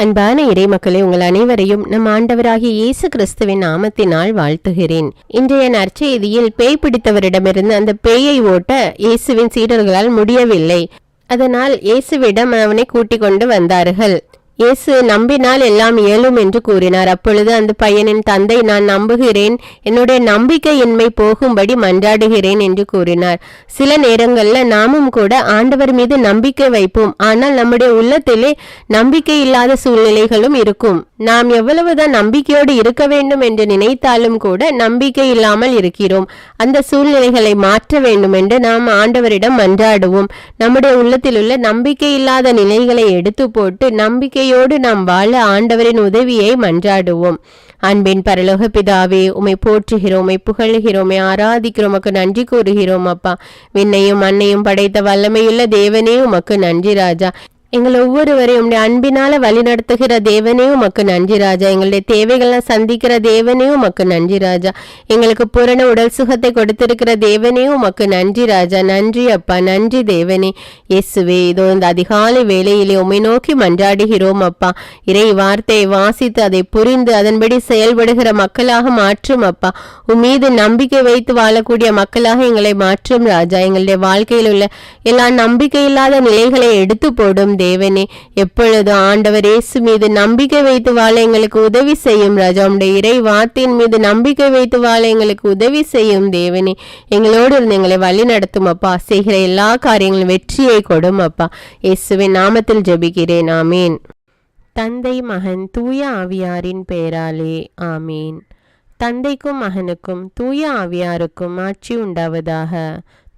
அன்பான இறைமக்களே உங்கள் அனைவரையும் நம் ஆண்டவராகிய இயேசு கிறிஸ்துவின் நாமத்தினால் வாழ்த்துகிறேன். இன்றைய நற்செய்தியில் பேய் பிடித்தவரிடமிருந்து அந்த பேயை ஓட்ட இயேசுவின் சீடர்களால் முடியவில்லை. அதனால் இயேசுவிடம் அவனை கூட்டிக் கொண்டு வந்தார்கள். இயேசு நம்பினால் எல்லாம் இயலும் என்று கூறினார். அப்பொழுது அந்த பையனின் தந்தை நான் நம்புகிறேன். என்னுடைய நம்பிக்கையின்மை போகும்படி மன்றாடுகிறேன் என்று கூறினார். சில நேரங்கள்ல நாமும் கூட ஆண்டவர் மீது நம்பிக்கை வைப்போம். ஆனால் நம்முடைய உள்ளத்திலே நம்பிக்கை இல்லாத சூழ்நிலைகளும் இருக்கும். நாம் எவ்வளவுதான் நம்பிக்கையோடு இருக்க வேண்டும் என்று நினைத்தாலும் கூட நம்பிக்கை இல்லாமல் இருக்கிறோம். அந்த சூழ்நிலைகளை மாற்ற வேண்டும் என்று நாம் ஆண்டவரிடம் மன்றாடுவோம். நம்முடைய உள்ளத்தில் உள்ள நம்பிக்கை இல்லாத நிலைகளை எடுத்து போட்டு நம்பிக்கை நம்பிக்கையோடு நாம் வாழ ஆண்டவரின் உதவியை மன்றாடுவோம். அன்பின் பரலோக பிதாவே உமை போற்றுகிறோம் உமை புகழ்கிறோம் உம்மை ஆராதிக்கிறோம் உமக்கு நன்றி கூறுகிறோம் அப்பா. விண்ணையும் மண்ணையும் படைத்த வல்லமையுள்ள தேவனே உமக்கு நன்றி ராஜா. எங்கள் ஒவ்வொருவரையும் உம்முடைய அன்பினால வழி நடத்துகிற தேவனே உமக்கு நன்றி ராஜா. எங்களுடைய தேவைகள்லாம் சந்திக்கிற தேவனே உமக்கு நன்றி ராஜா. எங்களுக்கு பூரண உடல் சுகத்தை கொடுத்திருக்கிற தேவனே உமக்கு நன்றி ராஜா. நன்றி அப்பா நன்றி தேவனே. இயேசுவே இதோ இந்த அதிகாலை வேளையிலே உம்மை நோக்கி மன்றாடுகிறோம் அப்பா. இறை வார்த்தையை வாசித்து அதை புரிந்து அதன்படி செயல்படுகிற மக்களாக மாற்றும் அப்பா. உம் மீது நம்பிக்கை வைத்து வாழக்கூடிய மக்களாக எங்களை மாற்றும் ராஜா. எங்களுடைய வாழ்க்கையில் உள்ள எல்லா நம்பிக்கை இல்லாத நிலைகளை எடுத்து போடும் தேவனே எப்பொழுதும் ஆண்டவர் இயேசு மீது நம்பிக்கை வைத்து வாழ எங்களுக்கு உதவி செய்யும் ராஜா. உடைய இறை வார்த்தையின் மீது நம்பிக்கை வைத்து வாழ எங்களுக்கு உதவி செய்யும் தேவனே. எங்களோடு இருந்து எங்களை வழி நடத்தும் அப்பா. செய்கிற எல்லா காரியங்களும் வெற்றியை கொடும் அப்பா. இயேசுவின் நாமத்தில் ஜெபிக்கிறேன். ஆமீன். தந்தை மகன் தூய ஆவியாரின் பெயராலே. ஆமீன். தந்தைக்கும் மகனுக்கும் தூய ஆவியாருக்கும் ஆட்சி உண்டாவதாக.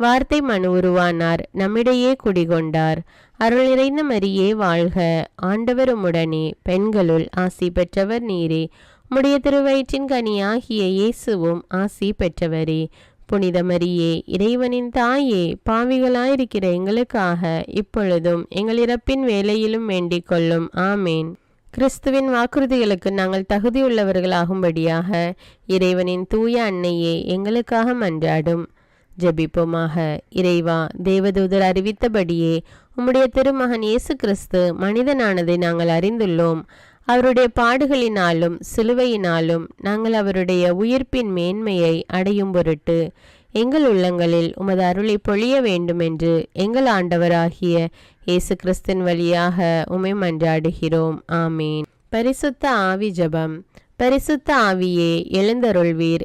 வார்த்தை மனு உருவானார். நம்மிடையே குடிகொண்டார். அருள் நிறைந்த மரியே வாழ்க. ஆண்டவருமுடனே பெண்களுள் ஆசி பெற்றவர் நீரே. முடிய திருவயிற்றின் கனியாகிய இயேசுவும் ஆசி பெற்றவரே. புனித மரியே இறைவனின் தாயே பாவிகளாயிருக்கிற எங்களுக்காக இப்பொழுதும் எங்கள் இறப்பின் வேலையிலும் வேண்டிக் கொள்ளும். ஆமேன். கிறிஸ்துவின் வாக்குறுதிகளுக்கு நாங்கள் தகுதியுள்ளவர்களாகும்படியாக இறைவனின் தூய அன்னையே எங்களுக்காக மன்றாடும். ஜெபிப்போமாக. இறைவா தேவதூதர் அறிவித்தபடியே உம்முடைய திருமகன் இயேசு கிறிஸ்து மனிதனானதை நாங்கள் அறிந்துள்ளோம். அவருடைய பாடுகளினாலும் சிலுவையினாலும் நாங்கள் அவருடைய உயிர்ப்பின் மேன்மையை அடையும் பொருட்டு எங்கள் உள்ளங்களில் உமது அருளை பொழிய வேண்டுமென்று எங்கள் ஆண்டவராகிய இயேசு கிறிஸ்தின் வழியாக உமை மன்றாடுகிறோம். ஆமீன். பரிசுத்த ஆவி ஜபம். பரிசுத்த ஆவியே எழுந்தருள்வீர்.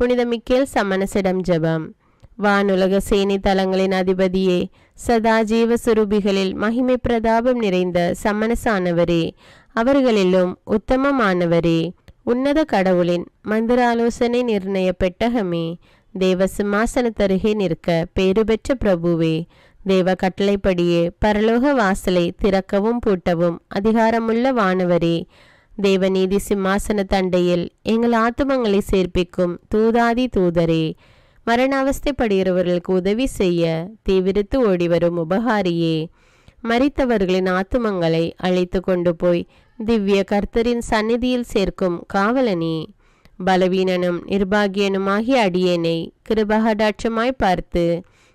புனித மிக்கேல் சமணசிடம் ஜெபம். வானுலக சேனை தலங்களின் அதிபதியே சதா ஜீவ சுரூபிகளில் மகிமை பிரதாபம் நிறைந்த சமணசானவரே அவர்களிலும் உத்தமமானவரே உன்னத கடவுளின் மந்திராலோசனை நிர்ணய பெட்டகமே தேவ சிம்மாசனத்தருகே நிற்க பேறு பெற்ற பிரபுவே தேவ கட்டளைப்படியே பரலோக வாசலை திறக்கவும் பூட்டவும் அதிகாரமுள்ள வானவரே தேவநீதி சிம்மாசன தண்டையில் எங்கள் ஆத்துமங்களை சேர்ப்பிக்கும் தூதாதி தூதரே மரண அவஸ்தைப்படுகிறவர்களுக்கு உதவி செய்ய தீவிரித்து ஓடிவரும் உபகாரியே. மறித்தவர்களின் ஆத்துமங்களை அழைத்து கொண்டு போய் திவ்ய கர்த்தரின் சந்நிதியில் சேர்க்கும் காவலனே. பலவீனனும் நிர்பாகியனுமாகிய அடியேனை கிருபகடாட்சமாய் பார்த்து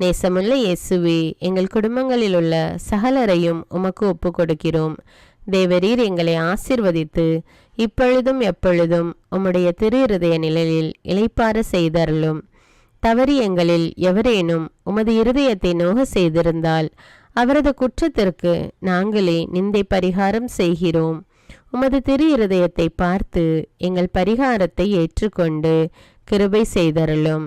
நேசமுள்ள இயேசுவே எங்கள் குடும்பங்களில் உள்ள சகலரையும் உமக்கு ஒப்பு கொடுக்கிறோம் தேவரீர் எங்களை ஆசிர்வதித்து இப்பொழுதும் எப்பொழுதும் உம்முடைய திரு இருதய நிழலில் இளைப்பார செய்தருளும். தவறி எங்களில் எவரேனும் உமது இருதயத்தை நோக செய்திருந்தால் அவரது குற்றத்திற்கு நாங்களே நிந்தை பரிகாரம் செய்கிறோம். உமது திரு இருதயத்தை பார்த்து எங்கள் பரிகாரத்தை ஏற்றுக்கொண்டு கிருபை செய்தருளும்.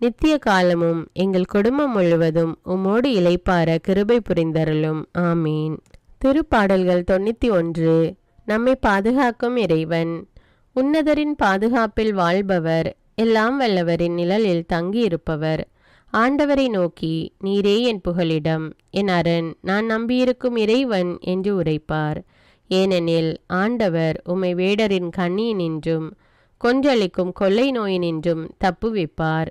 நித்திய காலமும் எங்கள் குடும்பம் முழுவதும் உம்மோடு இழைப்பார கிருபை புரிந்தருளும். ஆமீன். திருப்பாடல்கள் தொண்ணூற்றி ஒன்று நம்மை பாதுகாக்கும் இறைவன். உன்னதரின் பாதுகாப்பில் வாழ்பவர் எல்லாம் வல்லவரின் நிழலில் தங்கியிருப்பவர். ஆண்டவரை நோக்கி நீரே என் புகலிடம். என் அரண் நான் நம்பியிருக்கும் இறைவன் என்று உரைப்பார். ஏனெனில் ஆண்டவர் உம்மை வேடரின் கண்ணியினின்றும் கொன்றளிக்கும் கொள்ளை நோயினின்றும் தப்புவிப்பார்.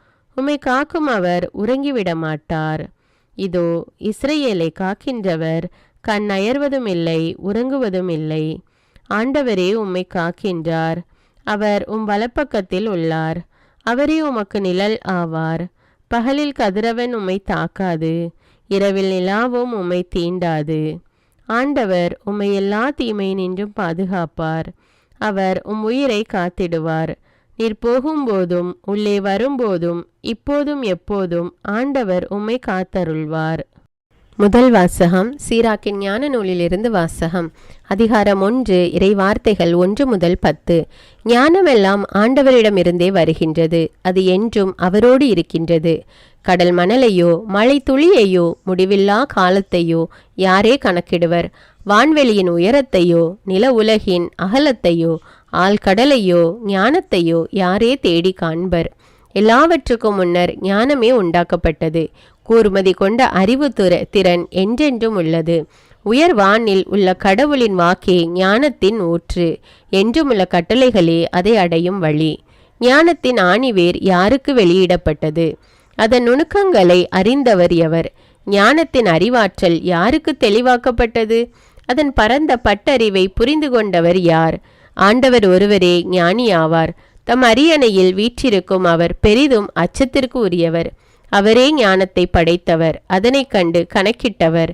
உம்மை காக்கும் அவர் உறங்கிவிட மாட்டார் இதோ இஸ்ரேலை காக்கின்றவர் கண் அயர்வதும் இல்லை உறங்குவதும் இல்லை. ஆண்டவரே உம்மை காக்கின்றார். அவர் உம் வலப்பக்கத்தில் உள்ளார். அவரே உமக்கு நிழல் ஆவார். பகலில் கதிரவன் உம்மை தாக்காது இரவில் நிலாவும் உம்மை தீண்டாது. ஆண்டவர் உம்மை எல்லா தீமையினின்றும் பாதுகாப்பார். அவர் உம் உயிரை காத்திடுவார். நீர் போகும்போதும் உள்ளே வரும்போதும் இப்போதும் எப்போதும் ஆண்டவர் உம்மை காத்தருள்வார். முதல் வாசகம் சீராக்கின் ஞான நூலிலிருந்து வாசகம். அதிகாரம் ஒன்று இறை வார்த்தைகள் ஒன்று முதல் பத்து. ஞானமெல்லாம் ஆண்டவரிடமிருந்தே வருகின்றது. அது என்றும் அவரோடு இருக்கின்றது. கடல் மணலையோ மழை துளியையோ முடிவில்லா காலத்தையோ யாரே கணக்கிடுவர். வான்வெளியின் உயரத்தையோ நில உலகின் அகலத்தையோ ஆழ்கடலையோ ஞானத்தையோ யாரே தேடி காண்பர். எல்லாவற்றுக்கும் முன்னர் ஞானமே உண்டாக்கப்பட்டது. கூர்மதி கொண்ட அறிவு திறன் என்றென்றும் உள்ளது. உயர் வானில் உள்ள கடவுளின் வாக்கே ஞானத்தின் ஊற்று. என்றுமுள்ள கட்டளைகளே அதை அடையும் வழி. ஞானத்தின் ஆணிவேர் யாருக்கு வெளியிடப்பட்டது? அதன் நுணுக்கங்களை அறிந்தவர் எவர்? ஞானத்தின் அறிவாற்றல் யாருக்கு தெளிவாக்கப்பட்டது? அதன் பரந்த பட்டறிவை புரிந்து கொண்டவர் யார்? ஆண்டவர் ஒருவரே ஞானி ஆவார் தம் அரியணையில் வீற்றிருக்கும் அவர் பெரிதும் அச்சத்திற்கு உரியவர் அவரே ஞானத்தை படைத்தவர் அதனைக் கண்டு கணக்கிட்டவர்.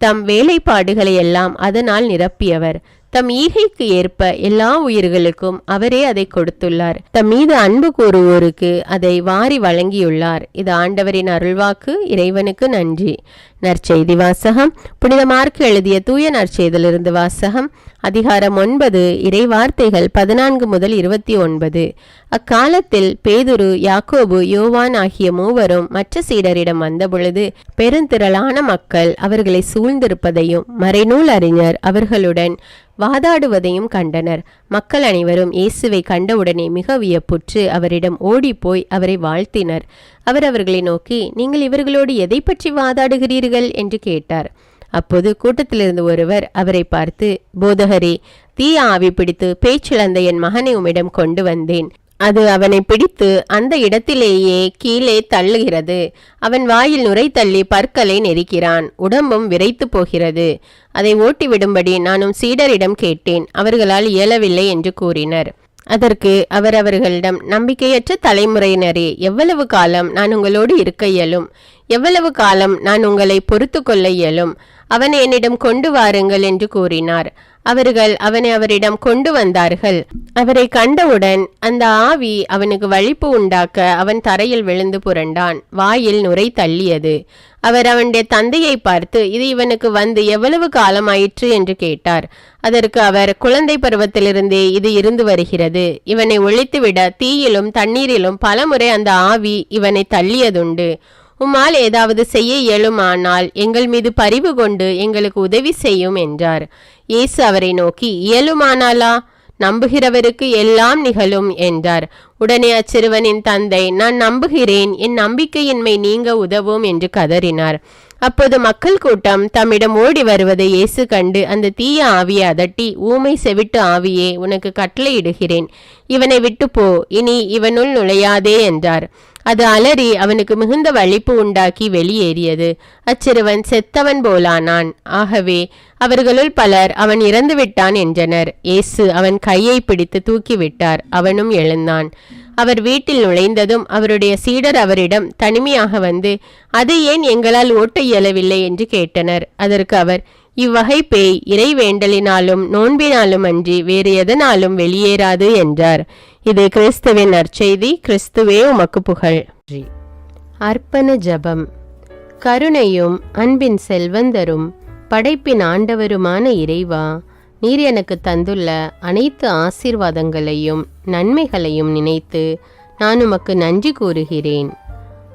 தம் வேலைப்பாடுகளை எல்லாம் அதனால் நிரப்பியவர். தம் ஈகைக்கு ஏற்ப எல்லா உயிர்களுக்கும் அவரே அதை கொடுத்துள்ளார். தம் மீது அன்பு கூறுவோருக்கு அதை வாரி வழங்கியுள்ளார். இது ஆண்டவரின் அருள்வாக்கு இறைவனுக்கு நன்றி. நற்செய்தி வாசகம். புனித மார்க்கு எழுதிய தூய நற்செய்திலிருந்து வாசகம். அதிகாரம் ஒன்பது இறை வார்த்தைகள் பதினான்கு முதல் இருபத்தி ஒன்பது. அக்காலத்தில் பேதுரு யாக்கோபு யோவான் ஆகிய மூவரும் மற்ற சீடரிடம் வந்தபொழுது பெருந்திரளான மக்கள் அவர்களை சூழ்ந்திருப்பதையும் மறைநூல் அறிஞர் அவர்களுடன் வாதாடுவதையும் கண்டனர். மக்கள் அனைவரும் இயேசுவை கண்டவுடனே மிக வியப்புற்று அவரிடம் ஓடிப்போய் அவரை வாழ்த்தினர். அவர் அவர்களை நோக்கி நீங்கள் இவர்களோடு எதை பற்றி வாதாடுகிறீர்கள்? என்று கேட்டார். அப்போது கூட்டத்திலிருந்து ஒருவர் அவரை பார்த்து போதகரே தீய ஆவி பிடித்து பேச்சிழந்த என் மகனை உம்மிடம் கொண்டு வந்தேன். அது அவனை பிடித்து அந்த இடத்திலேயே கீழே தள்ளுகிறது. அவன் வாயில் நுரை தள்ளி பற்களை நெரிக்கிறான். உடம்பும் விரைத்து போகிறது. அதை ஓட்டிவிடும்படி நானும் சீடரிடம் கேட்டேன். அவர்களால் இயலவில்லை என்று கூறினர். அதற்கு அவர் அவர்களிடம் நம்பிக்கையற்ற தலைமுறையினரே எவ்வளவு காலம் நான் உங்களோடு இருக்க இயலும்? எவ்வளவு காலம் நான் உங்களை பொறுத்து கொள்ள இயலும்? அவனை என்னிடம் கொண்டு வாருங்கள் என்று கூறினார். அவர்கள் அவனை அவரிடம் கொண்டு வந்தார்கள். அவரை கண்டவுடன் அந்த ஆவி அவனுக்கு வலிப்பு உண்டாக்க அவன் தரையில் விழுந்து புரண்டான். வாயில் நுரை தள்ளியது. அவர் அவனுடைய தந்தையை பார்த்து இது இவனுக்கு வந்து எவ்வளவு காலமாயிற்று? என்று கேட்டார். அதற்கு அவர் குழந்தை பருவத்திலிருந்தே இது இருந்து வருகிறது. இவனை ஒழித்துவிட தீயிலும் தண்ணீரிலும் பலமுறை அந்த ஆவி இவனை தள்ளியதுண்டு. உம்மால் ஏதாவது செய்ய இயலுமானால் எங்கள் மீது பரிவு கொண்டு எங்களுக்கு உதவி செய்யும் என்றார். இயேசு அவரை நோக்கி இயலுமானாலா? நம்புகிறவருக்கு எல்லாம் நிகழும் என்றார். உடனே அச்சிறுவனின் தந்தை நான் நம்புகிறேன். என் நம்பிக்கையின்மை நீங்க உதவும் என்று கதறினார். அப்போது மக்கள் கூட்டம் தம்மிடம் ஓடி வருவதை இயேசு கண்டு அந்த தீய ஆவியை அதட்டி ஊமை செவிட்டு ஆவியே உனக்கு கட்டளையிடுகிறேன். இவனை விட்டு போ இனி இவனுள் நுழையாதே என்றார். அது அலறி அவனுக்கு மிகுந்த வலிப்பு உண்டாக்கி வெளியேறியது. அச்சிறுவன் செத்தவன் போலானான். ஆகவே அவர்களுள் பலர் அவன் இறந்து விட்டான் என்றனர். இயேசு அவன் கையை பிடித்து தூக்கிவிட்டார். அவனும் எழுந்தான். அவர் வீட்டில் நுழைந்ததும் அவருடைய சீடர் அவரிடம் தனிமையாக வந்து அது ஏன் எங்களால் ஓட்ட இயலவில்லை? என்று கேட்டனர். அதற்கு அவர் இவ்வகை பேய் இறை வேண்டலினாலும் நோன்பினாலும் அன்றி வேறு எதனாலும் வெளியேறாது என்றார். இது கிறிஸ்துவின் நற்செய்தி. கிறிஸ்துவே உமக்கு புகழ். அர்ப்பண ஜபம். கருணையும் அன்பின் செல்வந்தரும் படைப்பின் ஆண்டவருமான இறைவா நீர் எனக்கு தந்துள்ள அனைத்து ஆசீர்வாதங்களையும் நன்மைகளையும் நினைத்து நான் உமக்கு நன்றி கூறுகிறேன்.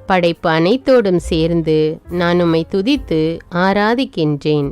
படைப்பு அனைத்தோடும் சேர்ந்து நான் உம்மை துதித்து ஆராதிக்கின்றேன்.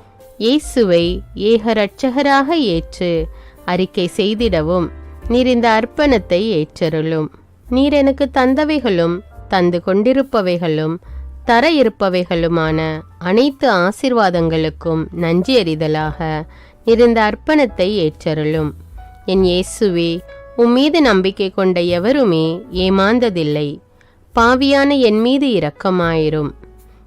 இயேசுவை ஏக ரட்சகராக ஏற்று அறிக்கை செய்திடவும் நீர் இந்த அர்ப்பணத்தை ஏற்றருளும். நீர் எனக்கு தந்தவைகளும் தந்து கொண்டிருப்பவைகளும் தர இருப்பவைகளுமான அனைத்து ஆசிர்வாதங்களுக்கும் நன்றி அறிதலாக அர்ப்பணத்தை ஏற்றருளும். என் இயேசுவே உம்மீது நம்பிக்கை கொண்ட எவருமே ஏமாந்ததில்லை. பாவியான என் மீது இரக்கமாயிரும்.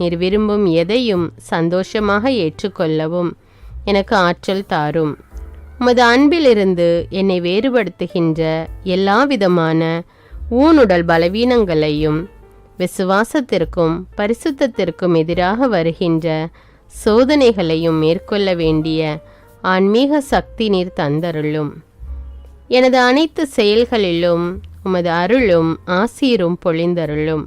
நீர் விரும்பும் எதையும் சந்தோஷமாக ஏற்றுக்கொள்ளவும் எனக்கு ஆற்றல் தாரும். உமது அன்பிலிருந்து என்னை வேறுபடுத்துகின்ற எல்லா விதமான ஊனுடல் பலவீனங்களையும் விசுவாசத்திற்கும் பரிசுத்தத்திற்கும் எதிராக வருகின்ற சோதனைகளையும் மேற்கொள்ள வேண்டிய ஆன்மீக சக்தி நீர் தந்தருளும். எனது அனைத்து செயல்களிலும் உமது அருளும் ஆசீரும் பொழிந்தருளும்.